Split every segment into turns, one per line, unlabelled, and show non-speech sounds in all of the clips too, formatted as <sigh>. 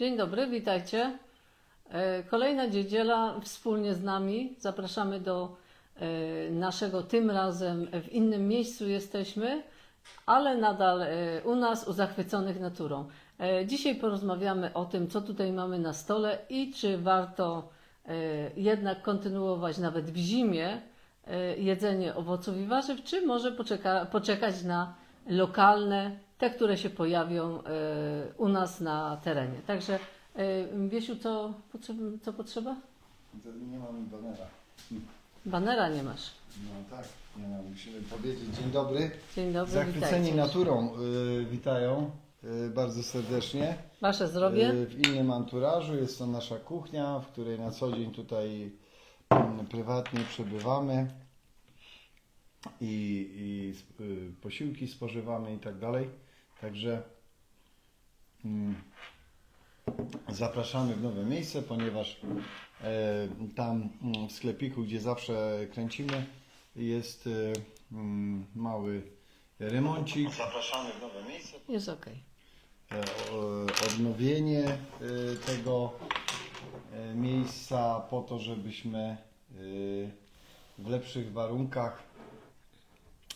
Dzień dobry, witajcie. E, Kolejna dziedziela wspólnie z nami. Zapraszamy do e, naszego, tym razem w innym miejscu jesteśmy, ale nadal e, u nas, u zachwyconych naturą. Dzisiaj porozmawiamy o tym, co tutaj mamy na stole i czy warto jednak kontynuować nawet w zimie jedzenie owoców i warzyw, czy może poczeka, poczekać na lokalne, te, które się pojawią e, u nas na terenie. Także e, Wiesiu, co, co potrzeba?
Nie mam banera.
Banera nie masz.
No tak, nie mam. Musimy powiedzieć dzień dobry.
Dzień dobry,
Zachwyceni
witajcie.
naturą y, witają y, bardzo serdecznie.
Wasze zdrowie?
Y, w innym anturażu jest to nasza kuchnia, w której na co dzień tutaj mm, prywatnie przebywamy i, i y, posiłki spożywamy i tak dalej. Także mm, zapraszamy w nowe miejsce, ponieważ e, tam mm, w sklepiku, gdzie zawsze kręcimy, jest e, mm, mały remoncik. Zapraszamy w nowe miejsce.
Jest okej.
E, o- odnowienie e, tego e, miejsca po to, żebyśmy e, w lepszych warunkach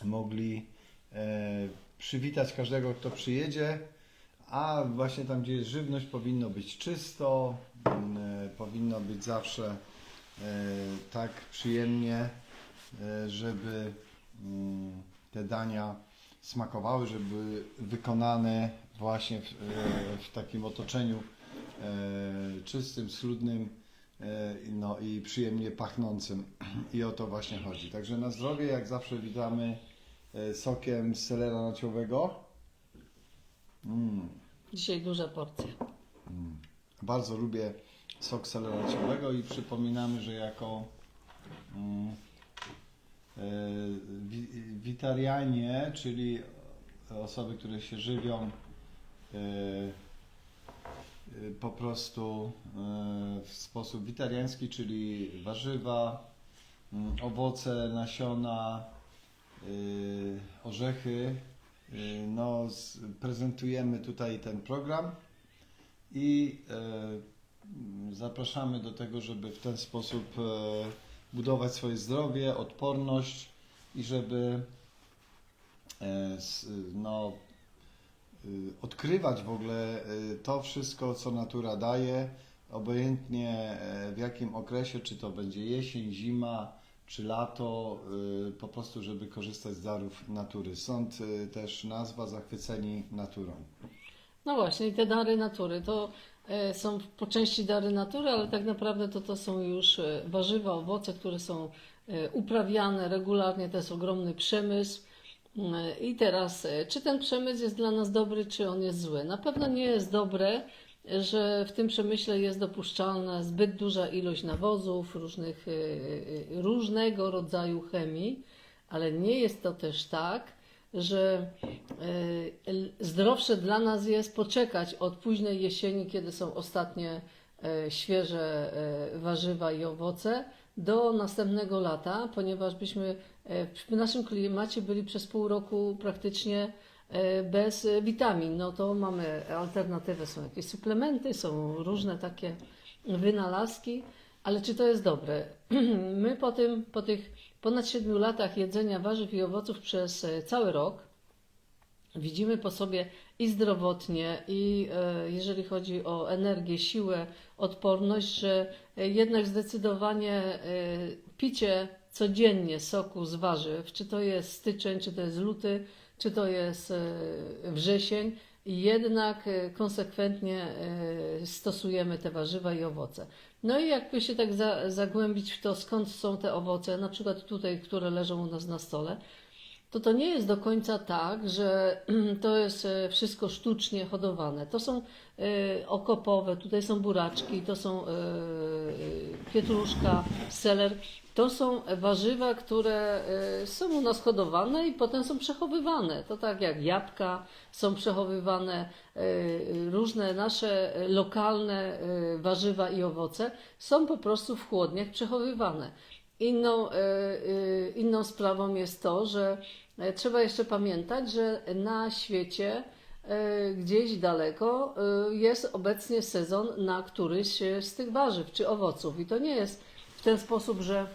mogli e, przywitać każdego, kto przyjedzie, a właśnie tam, gdzie jest żywność, powinno być czysto, e, powinno być zawsze e, tak przyjemnie, żeby mm, te dania smakowały, żeby były wykonane właśnie w, w takim otoczeniu czystym, schludnym no i przyjemnie pachnącym. <clears throat> I o to właśnie chodzi. Także na zdrowie, jak zawsze witamy sokiem z selera naciołowego. Mm,
Dzisiaj duża porcja.
bardzo lubię sok selera naciołowego i przypominamy, że jako mm, e, wi- witarianie, czyli osoby, które się żywią e, e, po prostu e, w sposób witariański, czyli warzywa, mm, owoce, nasiona, e, orzechy. E, No, prezentujemy tutaj ten program i mm, zapraszamy do tego, żeby w ten sposób budować swoje zdrowie, odporność i żeby no, y, odkrywać w ogóle y, to wszystko, co natura daje, obojętnie w jakim okresie, czy to będzie jesień, zima, czy lato, y, po prostu, żeby korzystać z darów natury. Stąd y, też nazwa Zachwyceni naturą.
No właśnie, i te dary natury to e, są po części dary natury, ale tak naprawdę to, to są już warzywa, owoce, które są uprawiane regularnie. To jest ogromny przemysł. I teraz, czy ten przemysł jest dla nas dobry, czy on jest zły? Na pewno nie jest dobre, że w tym przemyśle jest dopuszczalna zbyt duża ilość nawozów, różnych, e, e, różnego rodzaju chemii, ale nie jest to też tak, że e, zdrowsze dla nas jest poczekać od późnej jesieni, kiedy są ostatnie świeże warzywa i owoce, do następnego lata, ponieważ byśmy w naszym klimacie byli przez pół roku praktycznie bez e, witamin. No to mamy alternatywę, są jakieś suplementy, są różne takie wynalazki, ale czy to jest dobre? <clears throat> My po, tym, po tych ponad 7 latach jedzenia warzyw i owoców przez e, cały rok widzimy po sobie i zdrowotnie, i e, jeżeli chodzi o energię, siłę, odporność, że jednak zdecydowanie picie codziennie soku z warzyw, czy to jest styczeń, czy to jest luty, czy to jest e, wrzesień, jednak e, konsekwentnie e, stosujemy te warzywa i owoce. No i jakby się tak za, zagłębić w to, skąd są te owoce, na przykład tutaj, które leżą u nas na stole, to to nie jest do końca tak, że <clears throat> to jest e, wszystko sztucznie hodowane. To są e, okopowe, tutaj są buraczki, to są e, pietruszka, seler. To są warzywa, które są u nas hodowane i potem są przechowywane. To tak jak jabłka są przechowywane, różne nasze lokalne warzywa i owoce są po prostu w chłodniach przechowywane. Inną, inną sprawą jest to, że trzeba jeszcze pamiętać, że na świecie e, gdzieś daleko e, jest obecnie sezon na któryś e, z tych warzyw czy owoców. I to nie jest w ten sposób, że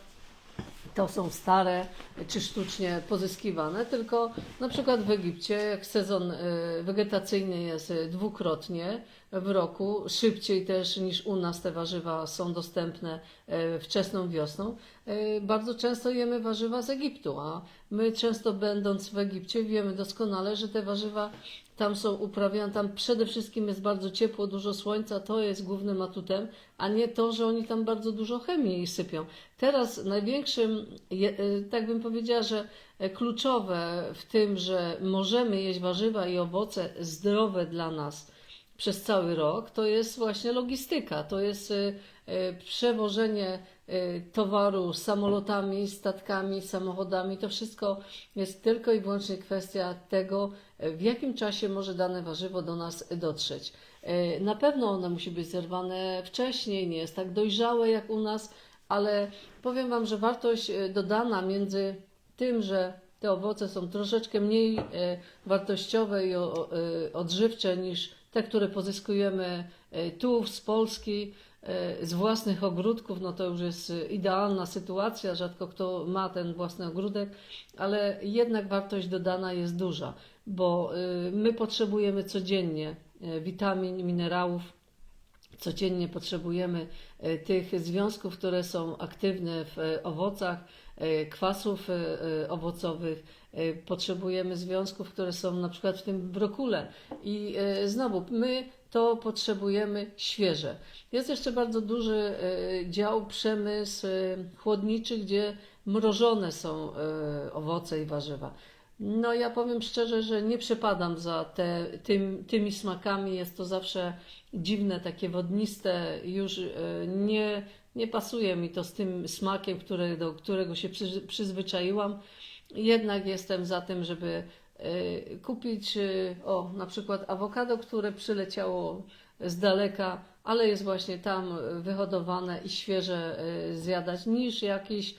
to są stare czy sztucznie pozyskiwane, tylko na przykład w Egipcie, jak sezon e, wegetacyjny jest e, dwukrotnie w roku, szybciej też niż u nas te warzywa są dostępne e, wczesną wiosną, e, bardzo często jemy warzywa z Egiptu, a my często będąc w Egipcie wiemy doskonale, że te warzywa tam są uprawiane, tam przede wszystkim jest bardzo ciepło, dużo słońca, to jest głównym atutem, a nie to, że oni tam bardzo dużo chemii sypią. Teraz największym, e, tak bym powiedziała, że kluczowe w tym, że możemy jeść warzywa i owoce zdrowe dla nas przez cały rok, to jest właśnie logistyka, to jest e, e, przewożenie e, towaru samolotami, statkami, samochodami. To wszystko jest tylko i wyłącznie kwestia tego, w jakim czasie może dane warzywo do nas dotrzeć. Na pewno ono musi być zerwane wcześniej, nie jest tak dojrzałe jak u nas, ale powiem Wam, że wartość dodana między tym, że te owoce są troszeczkę mniej wartościowe i odżywcze niż te, które pozyskujemy e, tu z Polski, e, z własnych ogródków, no to już jest e, idealna sytuacja, rzadko kto ma ten własny ogródek, ale jednak wartość dodana jest duża, bo my potrzebujemy codziennie witamin, minerałów, Codziennie potrzebujemy tych związków, które są aktywne w owocach, kwasów e, e, owocowych. E, Potrzebujemy związków, które są na przykład w tym brokule. I e, znowu, my to potrzebujemy świeże. Jest jeszcze bardzo duży e, dział przemysł e, chłodniczy, gdzie mrożone są e, owoce i warzywa. No ja powiem szczerze, że nie przepadam za te, tym, tymi smakami. Jest to zawsze dziwne, takie wodniste. Już e, nie, nie pasuje mi to z tym smakiem, który, do którego się przy, przyzwyczaiłam. Jednak jestem za tym, żeby e, kupić e, o, na przykład awokado, które przyleciało z daleka, ale jest właśnie tam wyhodowane i świeże zjadać, niż jakiś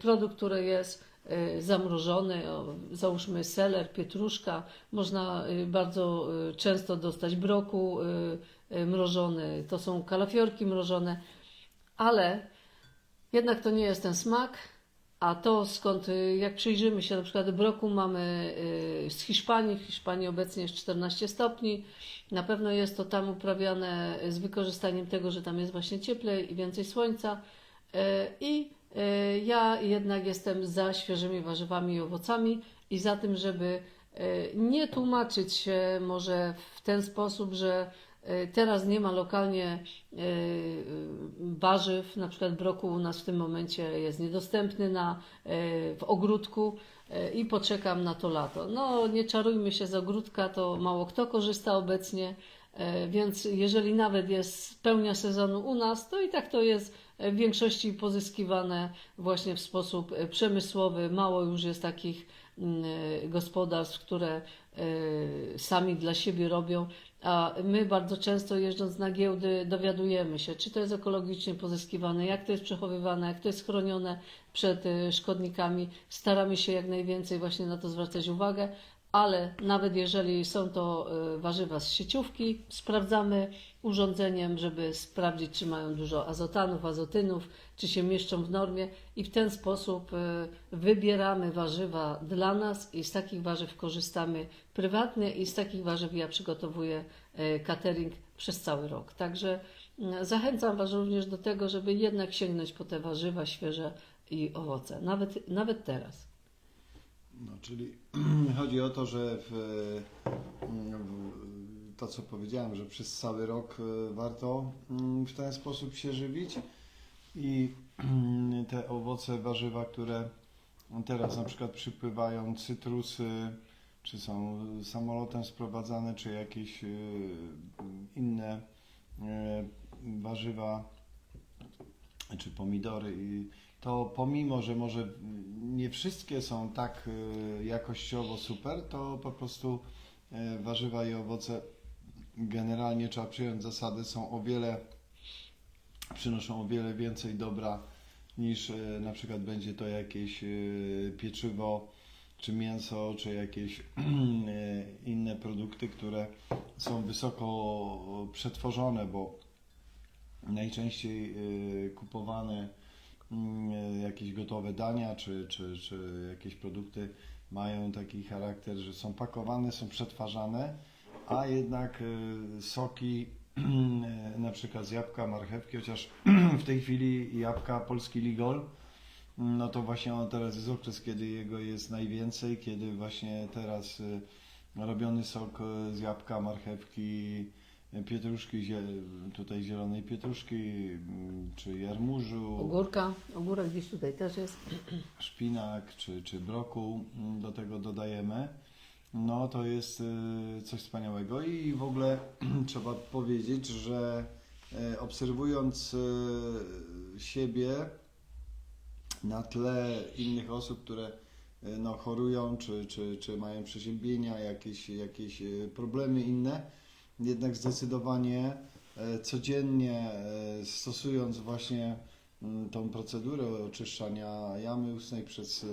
produkt, który jest zamrożony, o, załóżmy seler, pietruszka, można e, bardzo e, często dostać broku e, e, mrożony, to są kalafiorki mrożone, ale jednak to nie jest ten smak, a to skąd, jak przyjrzymy się, na przykład broku mamy z Hiszpanii, w Hiszpanii obecnie jest 14 stopni, na pewno jest to tam uprawiane z wykorzystaniem tego, że tam jest właśnie cieplej i więcej słońca i ja jednak jestem za świeżymi warzywami i owocami i za tym, żeby y, nie tłumaczyć się może w ten sposób, że y, teraz nie ma lokalnie y, y, warzyw, na przykład broku u nas w tym momencie jest niedostępny na, y, w ogródku y, i poczekam na to lato. No nie czarujmy się z ogródka, to mało kto korzysta obecnie, y, więc jeżeli nawet jest pełnia sezonu u nas, to i tak to jest w większości pozyskiwane właśnie w sposób e, przemysłowy. Mało już jest takich mm, e, gospodarstw, które e, sami dla siebie robią, a my bardzo często jeżdżąc na giełdy dowiadujemy się, czy to jest ekologicznie pozyskiwane, jak to jest przechowywane, jak to jest chronione przed e, szkodnikami. Staramy się jak najwięcej właśnie na to zwracać uwagę, ale nawet jeżeli są to e, warzywa z sieciówki, sprawdzamy urządzeniem, żeby sprawdzić, czy mają dużo azotanów, azotynów, czy się mieszczą w normie i w ten sposób e, wybieramy warzywa dla nas i z takich warzyw korzystamy prywatnie i z takich warzyw ja przygotowuję e, catering przez cały rok. Także zachęcam Was również do tego, żeby jednak sięgnąć po te warzywa świeże i owoce, nawet, nawet teraz.
No, czyli <clears throat> chodzi o to, że w, w, to, co powiedziałem, że przez cały rok e, warto mm, w ten sposób się żywić i te owoce, warzywa, które teraz na przykład przypływają, cytrusy, czy są samolotem sprowadzane, czy jakieś e, inne e, warzywa, czy pomidory i to pomimo, że może nie wszystkie są tak e, jakościowo super, to po prostu e, warzywa i owoce generalnie trzeba przyjąć zasady, są o wiele, przynoszą o wiele więcej dobra niż e, na przykład będzie to jakieś pieczywo czy mięso, czy jakieś <clears throat> inne produkty, które są wysoko przetworzone, bo najczęściej kupowane jakieś gotowe dania, czy, czy, czy jakieś produkty mają taki charakter, że są pakowane, są przetwarzane, a jednak e, soki <clears throat> na przykład z jabłka, marchewki, chociaż <clears throat> w tej chwili jabłka polski Ligol, no to właśnie on teraz jest okres, kiedy jego jest najwięcej, kiedy właśnie teraz y, robiony sok y, z jabłka, marchewki, y, pietruszki, zie- tutaj zielonej pietruszki, mm, czy jarmużu,
Ogórka, ogórek gdzieś tutaj też jest.
szpinak, czy, czy brokuł mm, do tego dodajemy. No to jest y, coś wspaniałego i w ogóle <clears throat> trzeba powiedzieć, że y, obserwując y, siebie na tle innych osób, które y, no, chorują, czy, czy, czy mają przeziębienia, jakieś, jakieś y, problemy inne, jednak zdecydowanie e, codziennie e, stosując właśnie mm, tą procedurę oczyszczania jamy ustnej przez y,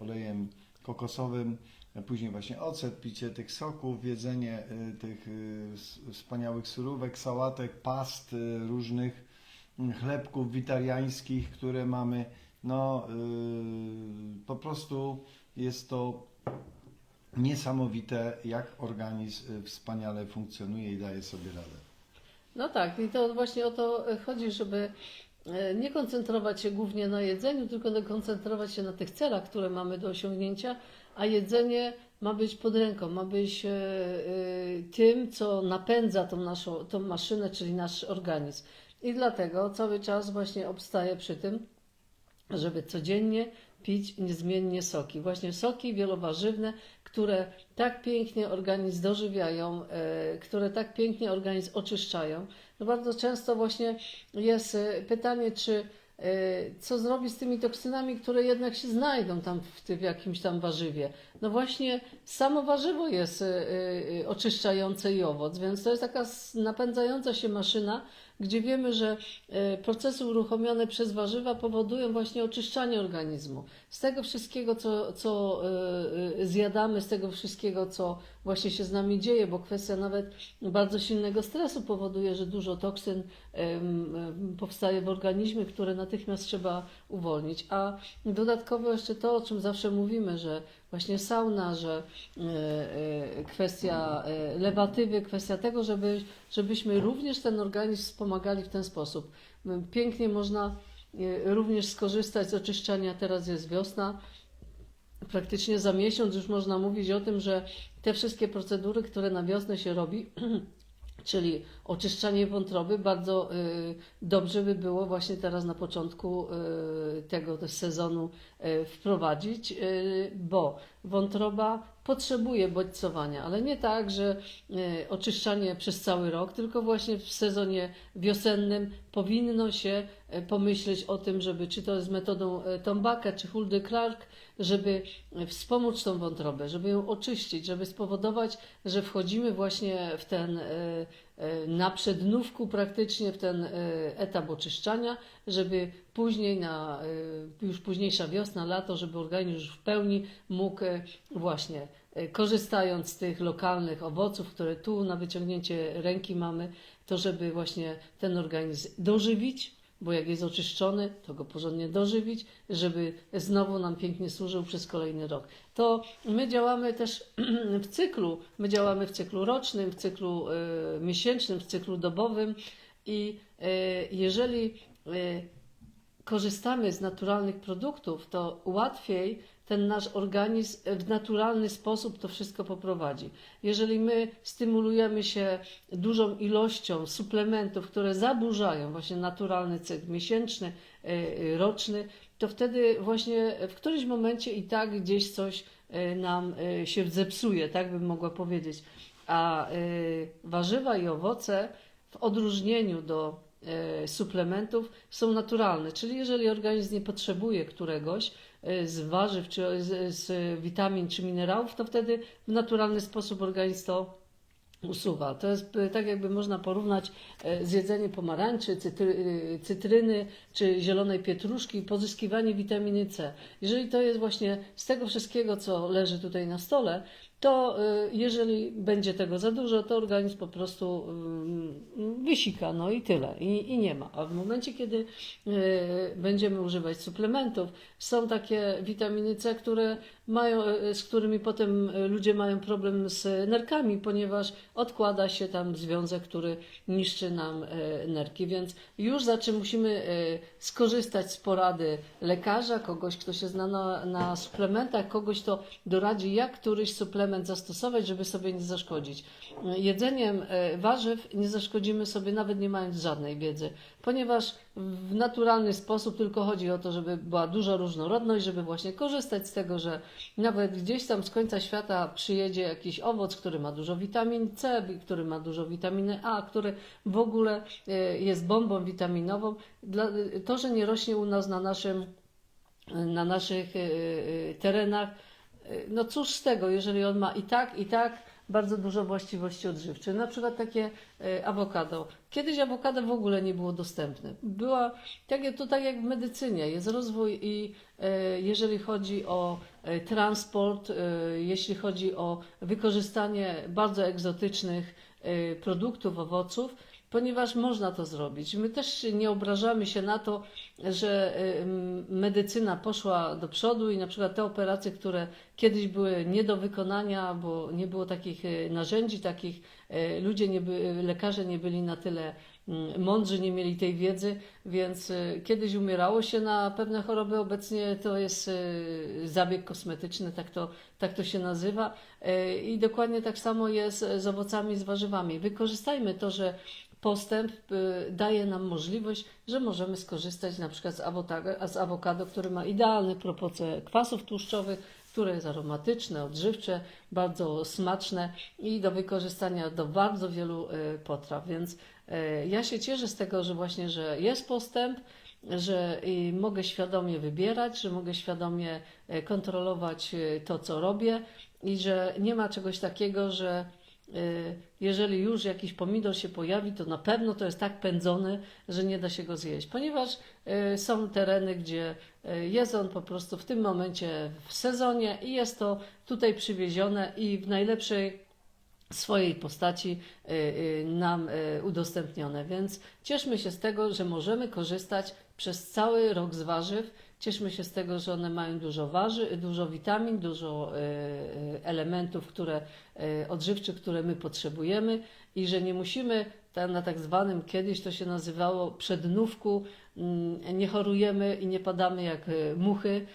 olejem kokosowym, później właśnie ocet, picie tych soków, jedzenie tych wspaniałych surówek, sałatek, past różnych, mm, chlebków witariańskich, które mamy. No, po prostu jest to niesamowite, jak organizm y, wspaniale funkcjonuje i daje sobie radę.
No tak, i to właśnie o to chodzi, żeby e, nie koncentrować się głównie na jedzeniu, tylko koncentrować się na tych celach, które mamy do osiągnięcia, a jedzenie ma być pod ręką, ma być e, tym, co napędza tą naszą tą maszynę, czyli nasz organizm. I dlatego cały czas właśnie obstaję przy tym, żeby codziennie pić niezmiennie soki. Właśnie soki wielowarzywne, które tak pięknie organizm dożywiają, e, które tak pięknie organizm oczyszczają. No bardzo często właśnie jest e, pytanie, czy e, co zrobić z tymi toksynami, które jednak się znajdą tam w, tym, w jakimś tam warzywie. No właśnie samo warzywo jest oczyszczające i owoc, więc to jest taka napędzająca się maszyna, gdzie wiemy, że e, procesy uruchomione przez warzywa powodują właśnie oczyszczanie organizmu. Z tego wszystkiego, co, co e, e, zjadamy, z tego wszystkiego, co właśnie się z nami dzieje, bo kwestia nawet bardzo silnego stresu powoduje, że dużo toksyn powstaje w organizmie, które natychmiast trzeba uwolnić. A dodatkowo jeszcze to, o czym zawsze mówimy, że właśnie sauna, że e, e, kwestia e, lewatywy, kwestia tego, żeby, żebyśmy również ten organizm wspomagali w ten sposób. Pięknie można również skorzystać z oczyszczania, teraz jest wiosna, praktycznie za miesiąc już można mówić o tym, że te wszystkie procedury, które na wiosnę się robi, <clears throat> czyli oczyszczanie wątroby, bardzo y, dobrze by było właśnie teraz na początku y, tego sezonu y, wprowadzić, bo wątroba potrzebuje bodźcowania, ale nie tak, że oczyszczanie przez cały rok, tylko właśnie w sezonie wiosennym powinno się pomyśleć o tym, żeby czy to jest metodą Tombaka czy Huldy Clark, żeby wspomóc tą wątrobę, żeby ją oczyścić, żeby spowodować, że wchodzimy właśnie w ten na przednówku praktycznie w ten y, etap oczyszczania, żeby później na y, już późniejsza wiosna, lato, żeby organizm już w pełni mógł właśnie korzystając z tych lokalnych owoców, które tu na wyciągnięcie ręki mamy, to żeby właśnie ten organizm dożywić, bo jak jest oczyszczony, to go porządnie dożywić, żeby znowu nam pięknie służył przez kolejny rok. To my działamy też <clears throat> w cyklu, my działamy w cyklu rocznym, w cyklu y, miesięcznym, w cyklu dobowym i y, jeżeli y, korzystamy z naturalnych produktów, to łatwiej ten nasz organizm w naturalny sposób to wszystko poprowadzi. Jeżeli my stymulujemy się dużą ilością suplementów, które zaburzają właśnie naturalny cykl miesięczny, y, y, roczny, to wtedy właśnie w którymś momencie i tak gdzieś coś y, nam się zepsuje, tak bym mogła powiedzieć. A warzywa i owoce w odróżnieniu do e, suplementów są naturalne, czyli jeżeli organizm nie potrzebuje któregoś e, z warzyw, czy z, z witamin, czy minerałów, to wtedy w naturalny sposób organizm to usuwa. To jest y, tak, jakby można porównać e, zjedzenie pomarańczy, cytry, y, cytryny czy zielonej pietruszki, pozyskiwanie witaminy C. Jeżeli to jest właśnie z tego wszystkiego, co leży tutaj na stole, to y, jeżeli będzie tego za dużo, to organizm po prostu y, wysika, no i tyle, i, i nie ma. A w momencie, kiedy y, będziemy używać suplementów, są takie witaminy C, które mają, y, z którymi potem y, ludzie mają problem z nerkami, ponieważ odkłada się tam związek, który niszczy nam y, nerki, więc już za czym musimy y, skorzystać z porady lekarza, kogoś, kto się zna na, na suplementach, kogoś, kto doradzi, jak któryś suplement zastosować, żeby sobie nie zaszkodzić. Jedzeniem y, warzyw nie zaszkodzimy sobie nawet nie mając żadnej wiedzy, ponieważ w naturalny sposób tylko chodzi o to, żeby była duża różnorodność, żeby właśnie korzystać z tego, że nawet gdzieś tam z końca świata przyjedzie jakiś owoc, który ma dużo witamin C, który ma dużo witaminy A, który w ogóle y, jest bombą witaminową. Y, to, że nie rośnie u nas na naszym na naszych terenach, no cóż z tego, jeżeli on ma i tak, i tak bardzo dużo właściwości odżywczych. Na przykład takie y, awokado. Kiedyś awokado w ogóle nie było dostępne. Była, tak, to tak jak w medycynie, jest rozwój i y, jeżeli chodzi o y, transport, y, jeśli chodzi o wykorzystanie bardzo egzotycznych y, produktów, owoców, ponieważ można to zrobić. My też nie obrażamy się na to, że y, medycyna poszła do przodu i na przykład te operacje, które kiedyś były nie do wykonania, bo nie było takich y, narzędzi, takich y, ludzie, nie by, lekarze nie byli na tyle mądrzy, nie mieli tej wiedzy, więc kiedyś umierało się na pewne choroby, obecnie to jest zabieg kosmetyczny, tak to, tak to się nazywa. I dokładnie tak samo jest z owocami, z warzywami. Wykorzystajmy to, że postęp y, daje nam możliwość, że możemy skorzystać na przykład z awokado, z awokado który ma idealne proporcje kwasów tłuszczowych, które jest aromatyczne, odżywcze, bardzo smaczne i do wykorzystania do bardzo wielu y, potraw. Więc y, ja się cieszę z tego, że właśnie, że jest postęp, że mogę świadomie wybierać, że mogę świadomie kontrolować to, co robię i że nie ma czegoś takiego, że jeżeli już jakiś pomidor się pojawi, to na pewno to jest tak pędzony, że nie da się go zjeść, ponieważ y, są tereny, gdzie y, jest on po prostu w tym momencie w sezonie i jest to tutaj przywiezione i w najlepszej swojej postaci y, y, nam y, udostępnione. Więc cieszmy się z tego, że możemy korzystać przez cały rok z warzyw. Cieszmy się z tego, że one mają dużo warzy, dużo witamin, dużo y, y, elementów, które, y, odżywczych, które my potrzebujemy i że nie musimy na tak zwanym, kiedyś to się nazywało przednówku, mm, nie chorujemy i nie padamy jak muchy,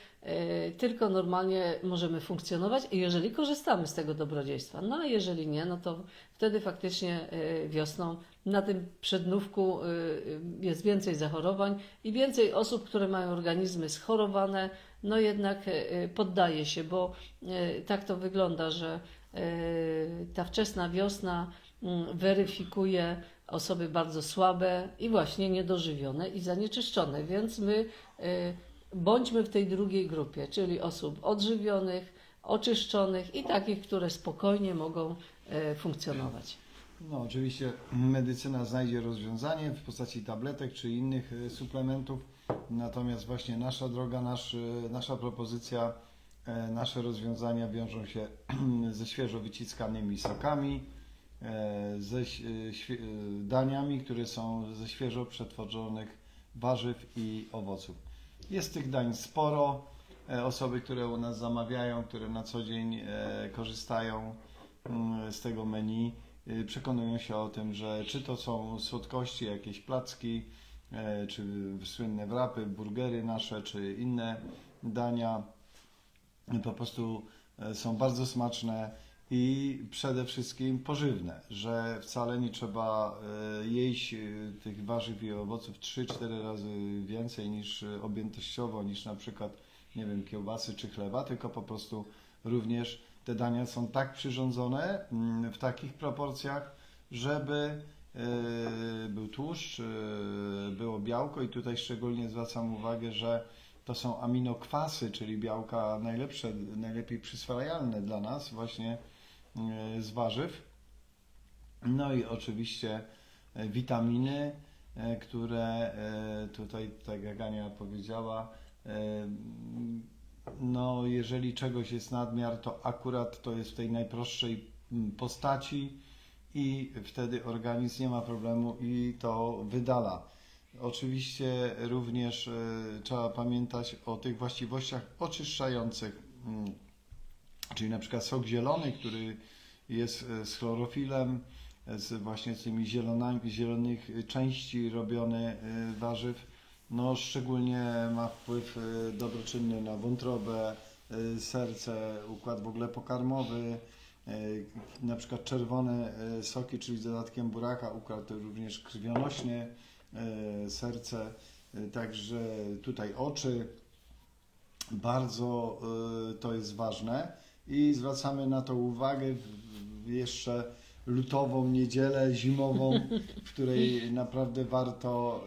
tylko normalnie możemy funkcjonować jeżeli korzystamy z tego dobrodziejstwa. No a jeżeli nie, no to wtedy faktycznie y, wiosną na tym przednówku y, y, jest więcej zachorowań i więcej osób, które mają organizmy schorowane, no jednak y, poddaje się, bo y, tak to wygląda, że y, ta wczesna wiosna mm, weryfikuje osoby bardzo słabe i właśnie niedożywione i zanieczyszczone, więc my y, bądźmy w tej drugiej grupie, czyli osób odżywionych, oczyszczonych i takich, które spokojnie mogą y, funkcjonować.
No, oczywiście medycyna znajdzie rozwiązanie w postaci tabletek czy innych e, suplementów, natomiast właśnie nasza droga, nasz, e, nasza propozycja, e, nasze rozwiązania wiążą się <clears throat> ze świeżo wyciskanymi sokami, e, ze e, e, daniami, które są ze świeżo przetworzonych warzyw i owoców. Jest tych dań sporo. E, Osoby, które u nas zamawiają, które na co dzień e, korzystają mm, z tego menu, y, przekonują się o tym, że czy to są słodkości, jakieś placki, e, czy słynne wrapy, burgery nasze, czy inne dania, po prostu e, są bardzo smaczne i przede wszystkim pożywne, że wcale nie trzeba e, jeść e, tych warzyw i owoców 3-4 razy więcej niż e, objętościowo, niż na przykład, nie wiem, kiełbasy czy chleba, tylko po prostu również te dania są tak przyrządzone mm, w takich proporcjach, żeby był tłuszcz, było białko. I tutaj szczególnie zwracam uwagę, że to są aminokwasy, czyli białka najlepsze, najlepiej przyswajalne dla nas właśnie z warzyw. No i oczywiście e, witaminy, e, które e, tutaj, tak jak Ania powiedziała, e, no jeżeli czegoś jest nadmiar, to akurat to jest w tej najprostszej mm, postaci i wtedy organizm nie ma problemu i to wydala. Oczywiście również e, trzeba pamiętać o tych właściwościach oczyszczających, mm, czyli na przykład sok zielony, który jest e, z chlorofilem, e, z właśnie z tymi zielonami, zielonych części robione e, warzyw, no szczególnie ma wpływ e, dobroczynny na wątrobę, e, serce, układ w ogóle pokarmowy, e, na przykład czerwone e, soki, czyli z dodatkiem buraka, układ również krwionośny, e, serce, e, także tutaj oczy, bardzo to jest ważne i zwracamy na to uwagę w, jeszcze lutową niedzielę zimową, w której naprawdę warto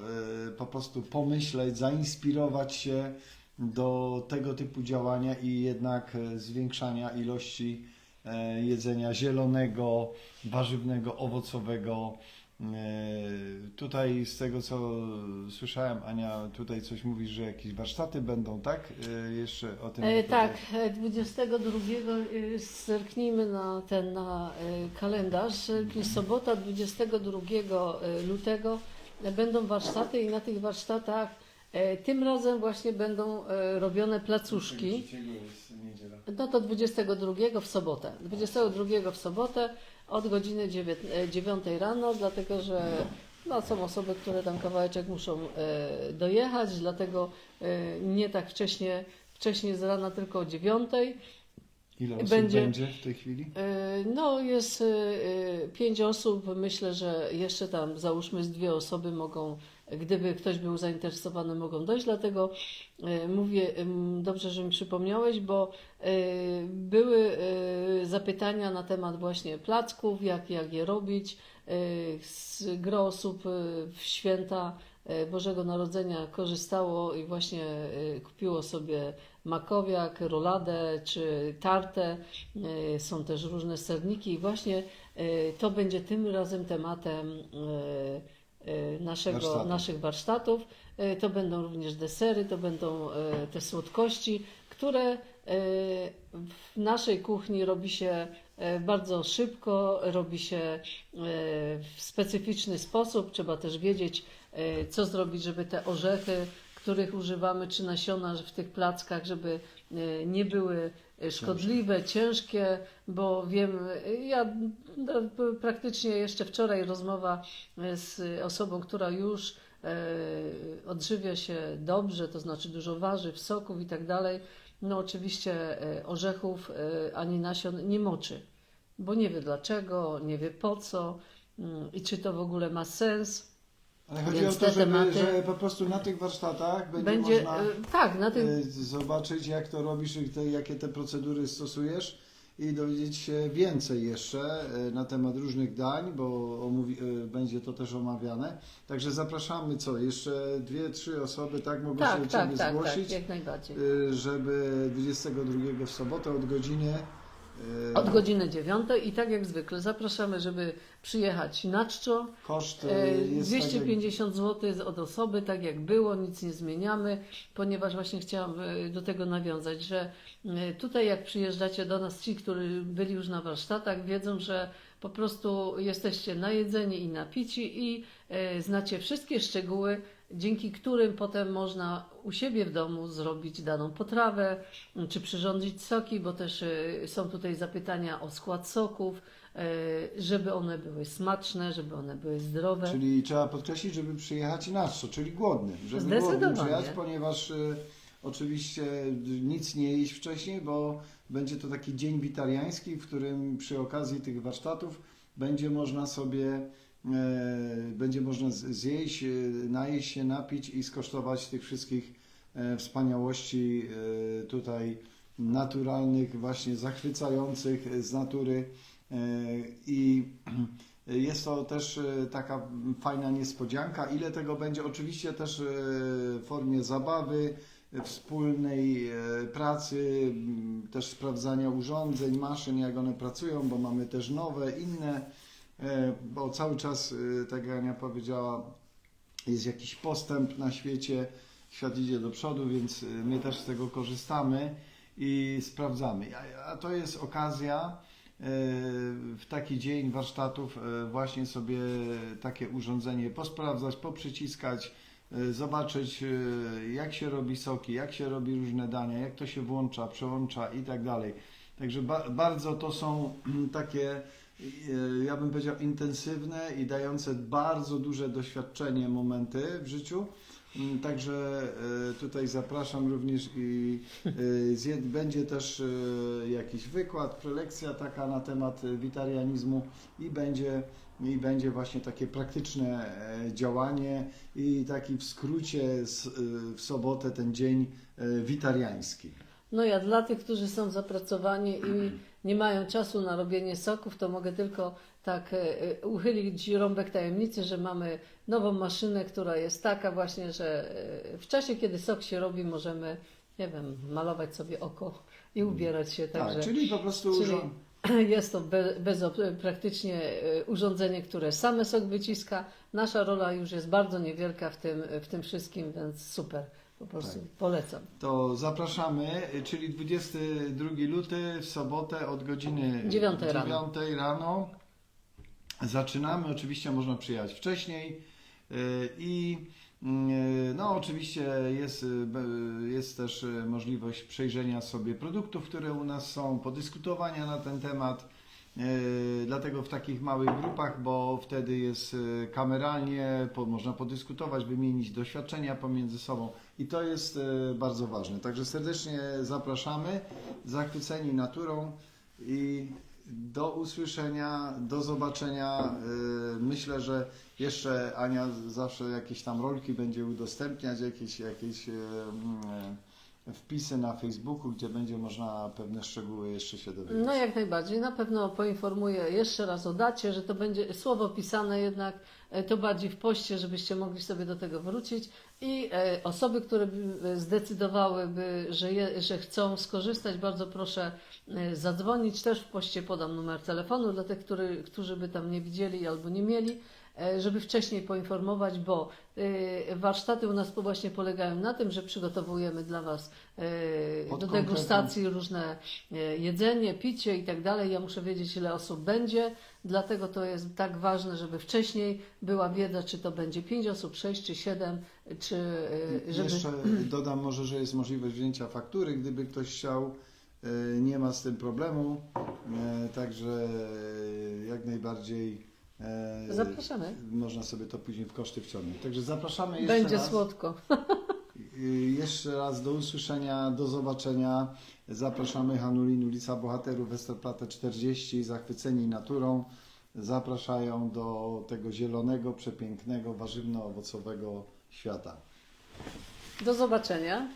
y, po prostu pomyśleć, zainspirować się do tego typu działania i jednak y, zwiększania ilości y, jedzenia zielonego, warzywnego, owocowego. Y, Tutaj z tego co słyszałem, Ania, tutaj coś mówisz, że jakieś warsztaty będą, tak? Y, Jeszcze o tym.
E,
tutaj-
tak, e, 22 e, zerknijmy na ten na e, kalendarz. E, Sobota 22 lutego e, będą warsztaty i na tych warsztatach e, tym razem właśnie będą e, robione placuszki.
Trzeciego jest niedziela.
No to 22 w sobotę. 22 w sobotę od godziny 9, e, 9 rano, dlatego że no, są osoby, które tam kawałeczek muszą e, dojechać, dlatego e, nie tak wcześnie, wcześniej z rana, tylko o 9.
Ile osób
Będzie-
będzie, w tej chwili?
E, No, jest e, e, pięć osób. Myślę, że jeszcze tam załóżmy z dwie osoby mogą, gdyby ktoś był zainteresowany, mogą dojść. Dlatego e, mówię, dobrze, że mi przypomniałeś, bo e, były e, zapytania na temat właśnie placków, jak, jak je robić. Gro osób w święta Bożego Narodzenia korzystało i właśnie kupiło sobie makowiak, roladę czy tartę. Są też różne serniki i właśnie to będzie tym razem tematem naszego,
Warsztatów.
naszych warsztatów. E, To będą również desery, to będą e, te słodkości, które w naszej kuchni robi się bardzo szybko, robi się w specyficzny sposób. Trzeba też wiedzieć, co zrobić, żeby te orzechy, których używamy, czy nasiona w tych plackach, żeby nie były szkodliwe, ciężkie, bo wiem, ja no, praktycznie jeszcze wczoraj rozmowa e, z osobą, która już e, odżywia się dobrze, to znaczy dużo warzyw, soków i tak dalej. No oczywiście e, orzechów ani nasion nie moczy, bo nie wie dlaczego, nie wie po co mm, i czy to w ogóle ma sens.
Ale chodzi
Więc
o to,
te
żeby,
tematy-
że po prostu na tych warsztatach będzie,
Będzie,
można
e, tak, na
e, zobaczyć, jak to robisz i te, jakie te procedury stosujesz i dowiedzieć się więcej jeszcze e, na temat różnych dań, bo omówi, będzie to też omawiane. Także zapraszamy, co, jeszcze dwie, trzy osoby, tak, mogą się
Tak,
do
tak,
Ciebie
tak, tak,
zgłosić,
jak najbardziej.
żeby 22 w sobotę od godziny
Od godziny 9 i tak jak zwykle zapraszamy, żeby przyjechać na czczo.
koszt
E,
jest tak, jak-
250 zł od osoby, tak jak było, nic nie zmieniamy, ponieważ właśnie chciałam e, do tego nawiązać, że e, tutaj jak przyjeżdżacie do nas, ci, którzy byli już na warsztatach, wiedzą, że po prostu jesteście najedzeni i napici i znacie wszystkie szczegóły, dzięki którym potem można u siebie w domu zrobić daną potrawę, czy przyrządzić soki, bo też e, są tutaj zapytania o skład soków, e, żeby one były smaczne, żeby one były zdrowe.
Czyli trzeba podkreślić, żeby przyjechać na co, czyli głodny. Żeby
Zdecydowanie.
głodny przyjechać, ponieważ oczywiście nic nie jeść wcześniej, bo będzie to taki dzień witaliański, w którym przy okazji tych warsztatów będzie można sobie e, będzie można zjeść, e, najeść się, napić i skosztować tych wszystkich e, wspaniałości e, tutaj naturalnych, właśnie zachwycających z natury e, i <clears throat> jest to też e, taka fajna niespodzianka. Ile tego będzie? Oczywiście też e, w formie zabawy, e, wspólnej e, pracy, też sprawdzania urządzeń, maszyn, jak one pracują, bo mamy też nowe, inne e, bo cały czas, e, tak jak Ania powiedziała, jest jakiś postęp na świecie, świat idzie do przodu, więc e, my też z tego korzystamy i sprawdzamy. A, to jest okazja e, w taki dzień warsztatów e, właśnie sobie takie urządzenie posprawdzać, poprzyciskać, e, zobaczyć e, jak się robi soki, jak się robi różne dania, jak to się włącza, przełącza i tak dalej. Także ba bardzo to są takie, e, ja bym powiedział, intensywne i dające bardzo duże doświadczenie momenty w życiu. Mm, Także e, tutaj zapraszam również i e, będzie też e, jakiś wykład, prelekcja taka na temat e, witarianizmu i będzie, i będzie właśnie takie praktyczne e, działanie i taki w skrócie e, w sobotę ten dzień e, witariański.
No ja dla tych, którzy są zapracowani i nie mają czasu na robienie soków, to mogę tylko tak e, e, uchylić rąbek tajemnicy, że mamy nową maszynę, która jest taka właśnie, że e, w czasie, kiedy sok się robi, możemy, nie wiem, malować sobie oko i ubierać się.
Tak,
Także
czyli po prostu
czyli <clears throat> jest to be, bez, praktycznie urządzenie, które same sok wyciska. Nasza rola już jest bardzo niewielka w tym, w tym wszystkim, więc super. Po prostu
Tak.
polecam.
To zapraszamy, czyli 22 luty w sobotę od godziny
Dziewiątej rano.
9 rano. Zaczynamy, oczywiście można przyjechać wcześniej yy, i yy, no oczywiście jest, be- jest też możliwość przejrzenia sobie produktów, które u nas są, podyskutowania na ten temat. Yy, Dlatego w takich małych grupach, bo wtedy jest yy, kameralnie, po, można podyskutować, wymienić doświadczenia pomiędzy sobą i to jest yy, bardzo ważne. Także serdecznie zapraszamy, zachwyceni naturą i do usłyszenia, do zobaczenia. Myślę, że jeszcze Ania zawsze jakieś tam rolki będzie udostępniać, jakieś, jakieś mm, wpisy na Facebooku, gdzie będzie można pewne szczegóły jeszcze się dowiedzieć.
No jak najbardziej. Na pewno poinformuję jeszcze raz o dacie, że to będzie słowo pisane jednak, e, to bardziej w poście, żebyście mogli sobie do tego wrócić. I e, osoby, które by zdecydowałyby, że, je, że chcą skorzystać, bardzo proszę e, zadzwonić. Też w poście podam numer telefonu dla tych, który, którzy by tam nie widzieli albo nie mieli, e, żeby wcześniej poinformować, bo e, warsztaty u nas właśnie polegają na tym, że przygotowujemy dla Was e, do degustacji różne e, jedzenie, picie i tak dalej. Ja muszę wiedzieć, ile osób będzie, dlatego to jest tak ważne, żeby wcześniej była wiedza, czy to będzie 5 osób, 6 czy 7, czy e, żeby...
Jeszcze <clears throat> dodam może, że jest możliwość wzięcia faktury, gdyby ktoś chciał. E, Nie ma z tym problemu, E, także e, jak najbardziej e,
Zapraszamy.
można sobie to później w koszty wciągnąć. Także zapraszamy jeszcze
Będzie
raz.
słodko. <laughs>
Y, Jeszcze raz do usłyszenia, do zobaczenia. Zapraszamy Hanulin, ulica Bohaterów, Westerplatte 40, zachwyceni naturą. Zapraszają do tego zielonego, przepięknego, warzywno-owocowego świata.
Do zobaczenia.